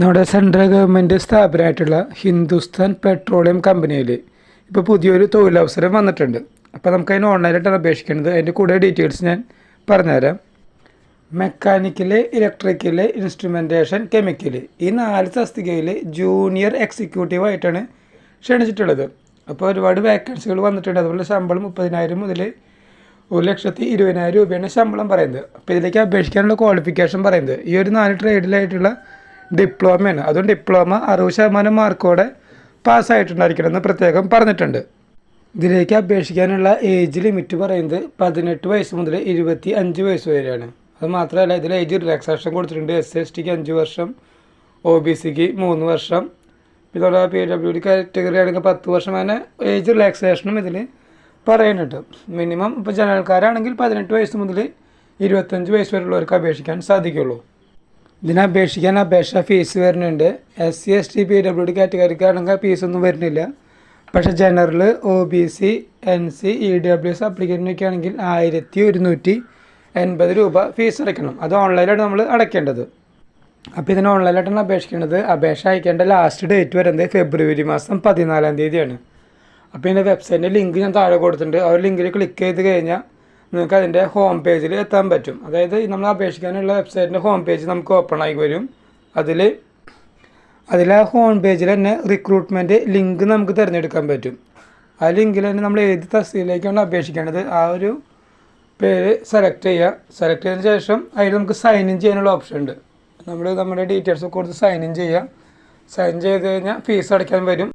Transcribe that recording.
നമ്മുടെ central government സ്ഥാപനമായിട്ടുള്ള Hindustan petroleum കമ്പനിയിൽ ഇപ്പോൾ പുതിയൊരു തൊഴിലവസരം വന്നിട്ടുണ്ട്. അപ്പോൾ നമുക്ക് അതിന് ഓൺലൈനായിട്ടാണ് അപേക്ഷിക്കേണ്ടത്. അതിന്റെ കൂടെ ഡീറ്റെയിൽസ് ഞാൻ പറഞ്ഞുതരാം. മെക്കാനിക്കൽ ഇലക്ട്രിക്കൽ ഇൻസ്ട്രുമെന്റേഷൻ കെമിക്കൽ ഈ നാല് തസ്തികയിൽ ജൂനിയർ എക്സിക്യൂട്ടീവ് ആയിട്ടാണ് ക്ഷണിച്ചിട്ടുള്ളത്. അപ്പോൾ ഒരുപാട് വേക്കൻസികൾ വന്നിട്ടുണ്ട്. അതുപോലെ ശമ്പളം മുപ്പതിനായിരം മുതൽ ഒരു ലക്ഷത്തി ഇരുപതിനായിരം രൂപയാണ് ശമ്പളം പറയുന്നത്. അപ്പോൾ ഇതിലേക്ക് അപേക്ഷിക്കാനുള്ള ക്വാളിഫിക്കേഷൻ പറയുന്നത്. ഈ ഒരു നാല് ട്രേഡിലായിട്ടുള്ള ഡിപ്ലോമയാണ് അതുകൊണ്ട് ഡിപ്ലോമ അറുപത് ശതമാനം മാർക്കോടെ പാസ്സായിട്ടുണ്ടായിരിക്കണം എന്ന് പ്രത്യേകം പറഞ്ഞിട്ടുണ്ട്. ഇതിലേക്ക് അപേക്ഷിക്കാനുള്ള ഏജ് ലിമിറ്റ് പറയുന്നത് പതിനെട്ട് വയസ്സ് മുതൽ ഇരുപത്തി അഞ്ച് വയസ്സ് വരെയാണ്. അത് മാത്രമല്ല ഇതിൽ ഏജ് റിലാക്സേഷൻ കൊടുത്തിട്ടുണ്ട്. എസ് എസ് ടിക്ക് അഞ്ച് വർഷം ഒ ബി സിക്ക് മൂന്ന് വർഷം. പിന്നെ പി ഡബ്ല്യു ഡി കാറ്റഗറി ആണെങ്കിൽ പത്ത് വർഷം അങ്ങനെ ഏജ് റിലാക്സേഷനും ഇതിൽ പറയുന്നുണ്ട് മിനിമം ഇപ്പോൾ ജനൽക്കാരാണെങ്കിൽ പതിനെട്ട് വയസ്സ് മുതൽ ഇരുപത്തഞ്ച് വയസ്സ് വരെയുള്ളവർക്ക് അപേക്ഷിക്കാൻ സാധിക്കുള്ളൂ. ഇതിന് അപേക്ഷിക്കാൻ അപേക്ഷ ഫീസ് വരുന്നുണ്ട്. S C S T P W D കാറ്റഗറിക്കാണെങ്കിൽ ഫീസൊന്നും വരുന്നില്ല. പക്ഷേ general O B C N C E W S അപ്ലിക്കേഷനൊക്കെ ആണെങ്കിൽ ആയിരത്തി ഒരുന്നൂറ്റി എൺപത് രൂപ ഫീസ് അടയ്ക്കണം. അത് ഓൺലൈനായിട്ട് നമ്മൾ അടയ്ക്കേണ്ടത്. അപ്പോൾ ഇതിന് ഓൺലൈനായിട്ടാണ് അപേക്ഷിക്കേണ്ടത് അപേക്ഷ അയക്കേണ്ട ലാസ്റ്റ് ഡേറ്റ് വരുന്നത് ഫെബ്രുവരി മാസം പതിനാലാം തീയതിയാണ്. അപ്പോൾ ഇതിന്റെ വെബ്സൈറ്റിന്റെ ലിങ്ക് ഞാൻ താഴെ കൊടുത്തിട്ടുണ്ട്. ആ ഒരു ലിങ്കിൽ ക്ലിക്ക് ചെയ്ത് കഴിഞ്ഞാൽ നിങ്ങൾക്ക് അതിന്റെ ഹോം പേജിൽ എത്താൻ പറ്റും. അതായത് നമ്മൾ അപേക്ഷിക്കാനുള്ള വെബ്സൈറ്റിന്റെ ഹോം പേജ് നമുക്ക് ഓപ്പൺ ആയി വരും. അതിൽ അതിൽ ആ ഹോം പേജിൽ തന്നെ റിക്രൂട്ട്മെന്റ് ലിങ്ക് നമുക്ക് തിരഞ്ഞെടുക്കാൻ പറ്റും. ആ ലിങ്കിൽ തന്നെ നമ്മൾ ഏത് തസ്തിയിലേക്കാണ് അപേക്ഷിക്കേണ്ടത്? ആ ഒരു പേര് സെലക്ട് ചെയ്യുക. സെലക്ട് ചെയ്തതിന് ശേഷം അതിൽ നമുക്ക് സൈൻ ഇൻ ചെയ്യാനുള്ള ഓപ്ഷൻ ഉണ്ട്. നമ്മൾ നമ്മുടെ ഡീറ്റെയിൽസ് കൊടുത്ത് സൈൻ ഇൻ ചെയ്യുക. സൈൻ ചെയ്ത് കഴിഞ്ഞാൽ ഫീസ് അടയ്ക്കാൻ വരും.